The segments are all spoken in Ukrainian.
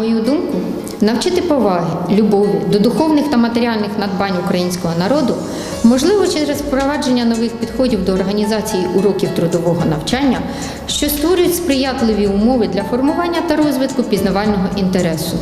Мою думку, навчити поваги, любові до духовних та матеріальних надбань українського народу можливо через впровадження нових підходів до організації уроків трудового навчання, що створюють сприятливі умови для формування та розвитку пізнавального інтересу,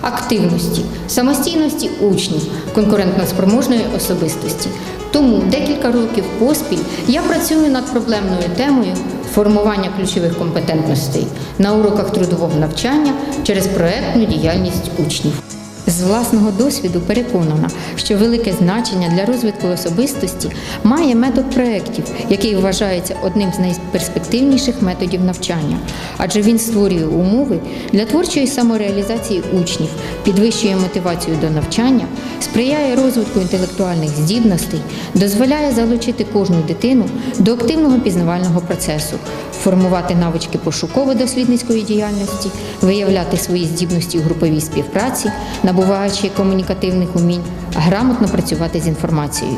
активності, самостійності учнів, конкурентноспроможної особистості. Тому декілька років поспіль я працюю над проблемною темою формування ключових компетентностей на уроках трудового навчання через проектну діяльність учнів. З власного досвіду переконана, що велике значення для розвитку особистості має метод проєктів, який вважається одним з найперспективніших методів навчання, адже він створює умови для творчої самореалізації учнів, підвищує мотивацію до навчання, сприяє розвитку інтелектуальних здібностей, дозволяє залучити кожну дитину до активного пізнавального процесу, формувати навички пошуково-дослідницької діяльності, виявляти свої здібності у груповій співпраці, набуваючи комунікативних умінь, грамотно працювати з інформацією.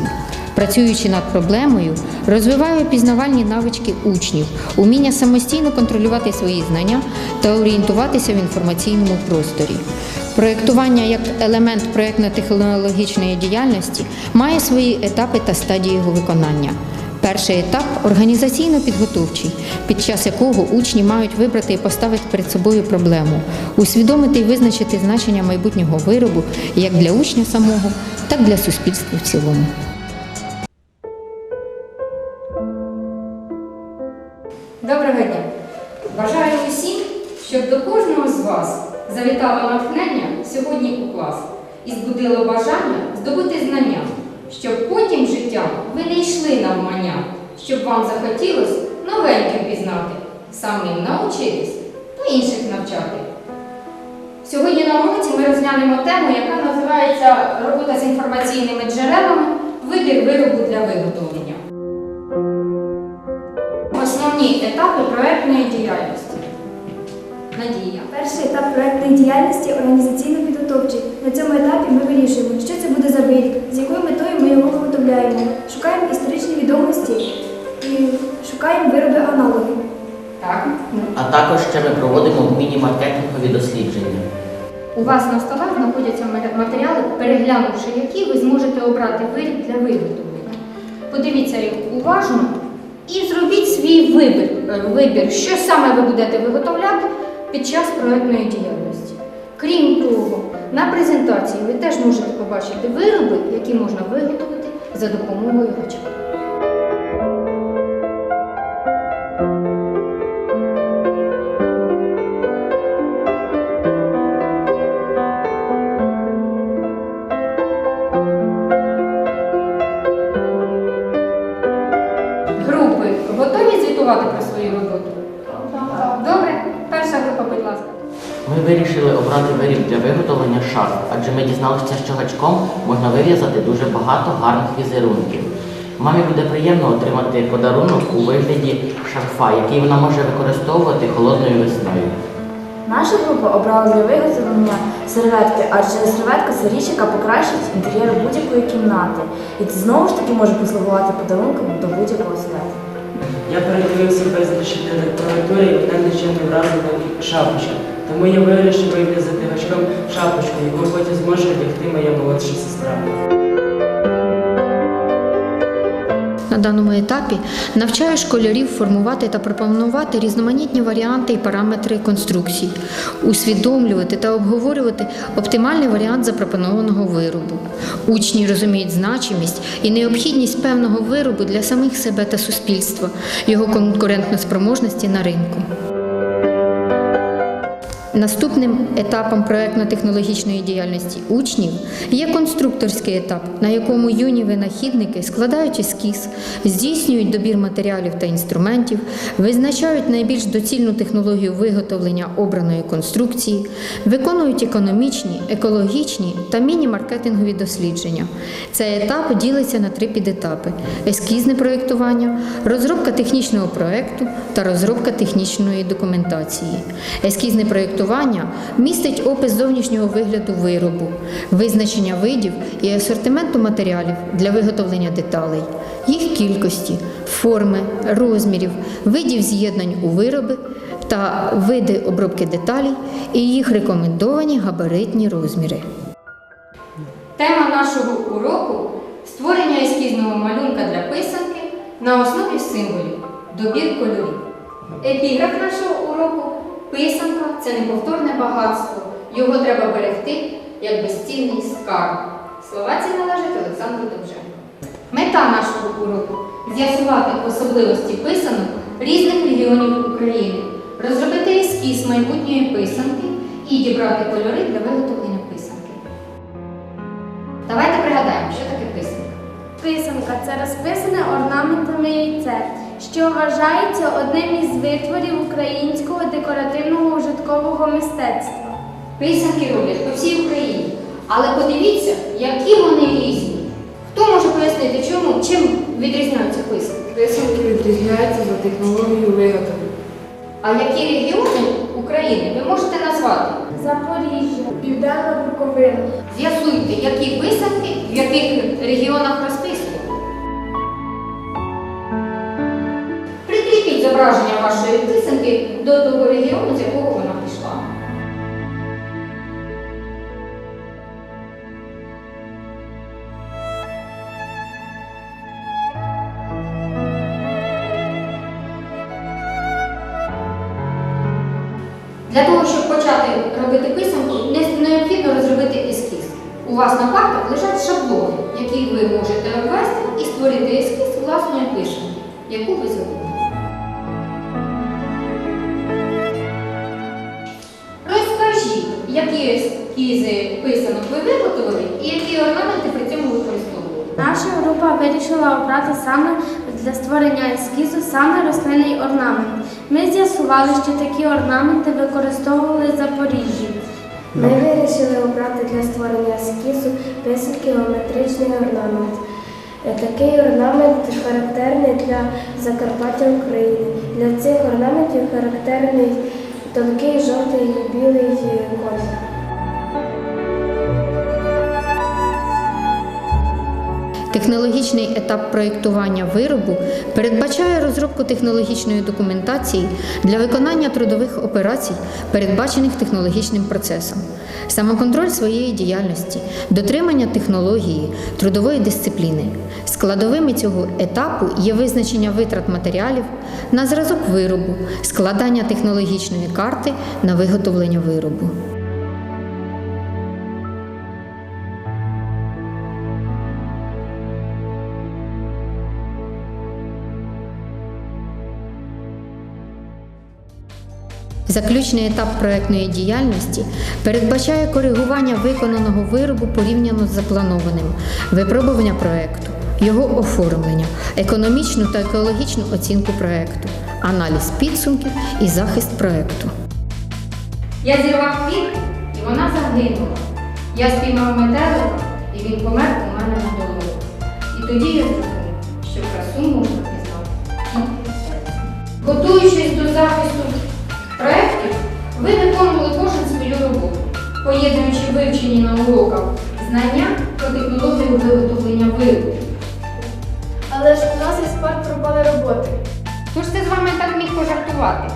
Працюючи над проблемою, розвиваю пізнавальні навички учнів, уміння самостійно контролювати свої знання та орієнтуватися в інформаційному просторі. Проєктування як елемент проєктно-технологічної діяльності має свої етапи та стадії його виконання. Перший етап організаційно-підготовчий, під час якого учні мають вибрати і поставити перед собою проблему, усвідомити і визначити значення майбутнього виробу як для учня самого, так і для суспільства в цілому. Доброго дня! Бажаю усім, щоб до кожного з вас завітало натхнення сьогодні у клас і збудило бажання здобути знання, щоб потім життям ви не йшли навмання, щоб вам захотілось новеньким пізнати, самим научитись та інших навчати. Сьогодні на уроці ми розглянемо тему, яка називається робота з інформаційними джерелами, вибір виробу для виготовлення. Основні етапи проектної діяльності. Надія. Перший етап проектної діяльності організаційно-підготовчий. На цьому етапі ми вирішуємо, що це буде за виріб, з якою метою ми його виготовляємо. Шукаємо історичні відомості і шукаємо вироби аналоги. Так. А також ще ми проводимо міні-маркетингові дослідження. У вас на столах знаходяться матеріали, переглянувши які ви зможете обрати виріб для виготовлення. Подивіться їх уважно і зробіть свій вибір, вибір, що саме ви будете виготовляти під час проектної діяльності. Крім того, на презентації ви теж можете побачити вироби, які можна виготовити за допомогою гачка. Вирішили для виготовлення шарф, адже ми дізналися, що гачком можна вив'язати дуже багато гарних візерунків. Мамі буде приємно отримати подарунок у вигляді шарфа, який вона може використовувати холодною весною. Наша група обрала для виготовлення серветки, адже серветка це річ, яка покращить інтер'єр будь-якої кімнати. І це знову ж таки може послугувати подарунком до будь-якого свята. Я передивився безліч літератури і мене нічим не вразила шапочка. Тому я вирішив вив'язати гачком шапочку, яку потім зможе одягти моя молодша сестра. На даному етапі навчаю школярів формувати та пропонувати різноманітні варіанти і параметри конструкцій, усвідомлювати та обговорювати оптимальний варіант запропонованого виробу. Учні розуміють значимість і необхідність певного виробу для самих себе та суспільства, його конкурентноспроможності на ринку. Наступним етапом проектно-технологічної діяльності учнів є конструкторський етап, на якому юні винахідники складають ескіз, здійснюють добір матеріалів та інструментів, визначають найбільш доцільну технологію виготовлення обраної конструкції, виконують економічні, екологічні та міні-маркетингові дослідження. Цей етап ділиться на три підетапи: ескізне проєктування, розробка технічного проєкту та розробка технічної документації. Ескізне проєктування містить опис зовнішнього вигляду виробу, визначення видів і асортименту матеріалів для виготовлення деталей, їх кількості, форми, розмірів, видів з'єднань у вироби та види обробки деталей і їх рекомендовані габаритні розміри. Тема нашого уроку створення ескізного малюнка для писанки на основі символів, добір кольорів. Епіграф нашого уроку писанка це неповторне багатство. Його треба берегти як безцінний скарб. Слова ці належать Олександру Довженку. Мета нашого уроку з'ясувати особливості писанок різних регіонів України, розробити ескіз майбутньої писанки і дібрати кольори для виготовлення писанки. Давайте пригадаємо, що таке писанка. Писанка це розписане орнаментами яйце, що вважається одним із витворів українського декоративного ужиткового мистецтва. Писанки роблять по всій Україні. Але подивіться, які вони різні. Хто може пояснити, чому, чим відрізняються писанки? Писанки відрізняються за технологією виготовлення. А які регіони України ви можете назвати? Запоріжжя, Південна Буковина. З'ясуйте, які писанки в яких регіонах зображення вашої писанки до того регіону, з якого вона пішла. Для того, щоб почати робити писанку, необхідно розробити ескіз. У вас на картах лежать шаблони, які ви можете ввести і створити ескіз власної писанки, яку ви зробили. Ескізи писанок ви виготовили і які орнаменти при цьому використовували. Наша група вирішила обрати саме для створення ескізу саме рослинний орнамент. Ми з'ясували, що такі орнаменти використовували в Запоріжжі. Ми вирішили обрати для створення ескізу писанки геометричний орнамент. Такий орнамент характерний для Закарпаття України. Для цих орнаментів характерний тонкий жовтий і білий колір. Технологічний етап проєктування виробу передбачає розробку технологічної документації для виконання трудових операцій, передбачених технологічним процесом, самоконтроль своєї діяльності, дотримання технології, трудової дисципліни. Складовими цього етапу є визначення витрат матеріалів на зразок виробу, складання технологічної карти на виготовлення виробу. Заключний етап проектної діяльності передбачає коригування виконаного виробу порівняно з запланованим, випробування проекту, його оформлення, економічну та екологічну оцінку проекту, аналіз підсумків і захист проекту. Я зірвав квітку, і вона загинула. Я спіймав метелика, і він помер у мене на долоні. І тоді я зрозумів, що красу можна пізнати. Готуючись до захисту проєктів, ви виконували кожен свою роботу, поєднуючи вивчені на уроках знання про технологію виготовлення виробів. Але ж у нас із пар пропали роботи. Хто ж це з вами так міг пожартувати?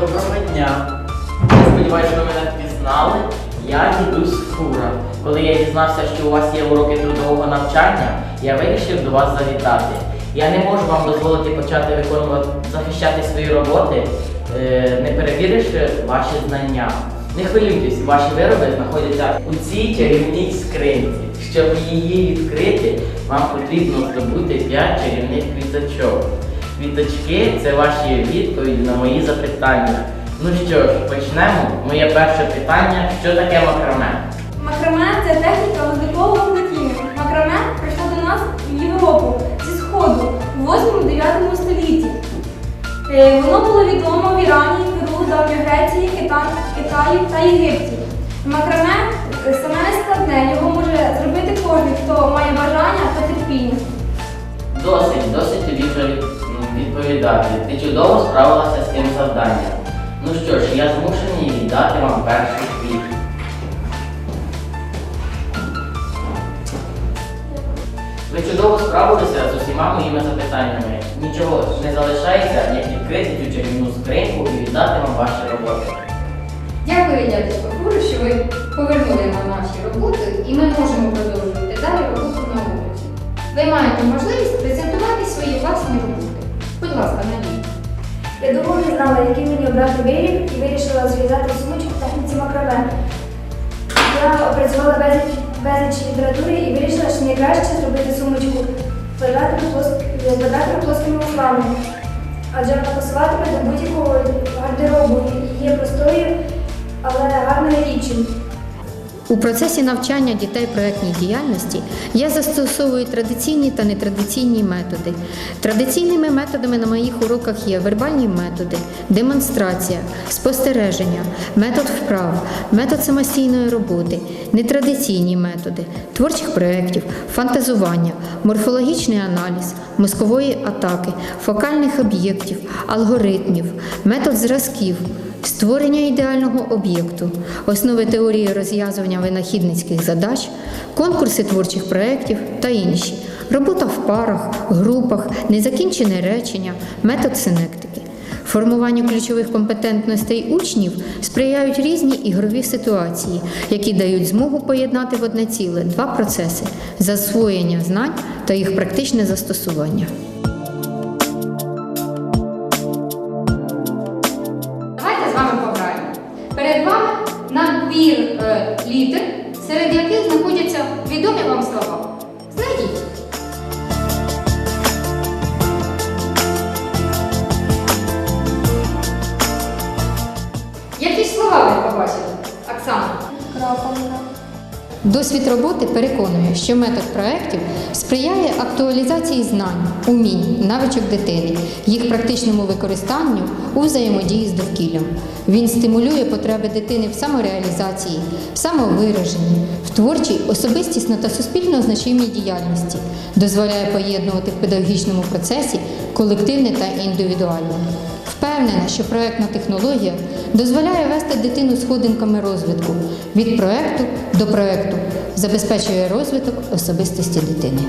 Доброго дня. Я сподіваюся, ви мене впізнали. Я дідусь Фура. Коли я дізнався, що у вас є уроки трудового навчання, я вирішив до вас завітати. Я не можу вам дозволити почати виконувати, захищати свої роботи, не перевіривши ваші знання. Не хвилюйтесь, ваші вироби знаходяться у цій чарівній скринці. Щоб її відкрити, вам потрібно здобути 5 чарівних квіточок. Квіточки це ваші відповіді на мої запитання. Ну що ж, почнемо. Моє перше питання: що таке? Макраме Воно було відомо в Ірані, Перу, Давньої Греції, Китаї та Єгипті. Макраме е, саме не складне, його може зробити кожен, хто має бажання та терпіння. Досить, досить тобі вже відповідати. Ти чудово справилася з цим завданням. Ну що ж, я змушений віддати вам перший квіт. Ви чудово справилися з усіма моїми запитаннями. Нічого не залишається, як відкрити цю чарівну скриньку і ваші роботи. Дякую, дядечко Куру, що ви повернули нам наші роботи і ми можемо продовжувати далі роботу на вулиці. Ви маєте можливість презентувати свої власні роботи. Будь ласка, Надія. Я довго не знала, який мені обрати виріб і вирішила зв'язати сумочку в техніці макраме. Я опрацювала безліч, безліч літератури і вирішила, що найкраще зробити сумочку квадратно плоск- плоскими узлами. Адже вона пасуватиме до будь-якого гардеробу і є простою, але гарною річчю. У процесі навчання дітей проектній діяльності я застосовую традиційні та нетрадиційні методи. Традиційними методами на моїх уроках є вербальні методи, демонстрація, спостереження, метод вправ, метод самостійної роботи, нетрадиційні методи, творчих проєктів, фантазування, морфологічний аналіз, мозкової атаки, фокальних об'єктів, алгоритмів, метод зразків. Створення ідеального об'єкту, основи теорії розв'язування винахідницьких задач, конкурси творчих проєктів та інші, робота в парах, групах, незакінчене речення, метод синектики. Формуванню ключових компетентностей учнів сприяють різні ігрові ситуації, які дають змогу поєднати в одне ціле два процеси засвоєння знань та їх практичне застосування. Досвід роботи переконує, що метод проєктів сприяє актуалізації знань, умінь, навичок дитини, їх практичному використанню у взаємодії з довкіллям. Він стимулює потреби дитини в самореалізації, в самовираженні, в творчій, особистісно та суспільно значимій діяльності, дозволяє поєднувати в педагогічному процесі колективне та індивідуальне. Впевнена, що проектна технологія дозволяє вести дитину сходинками розвитку від проекту до проекту, забезпечує розвиток особистості дитини.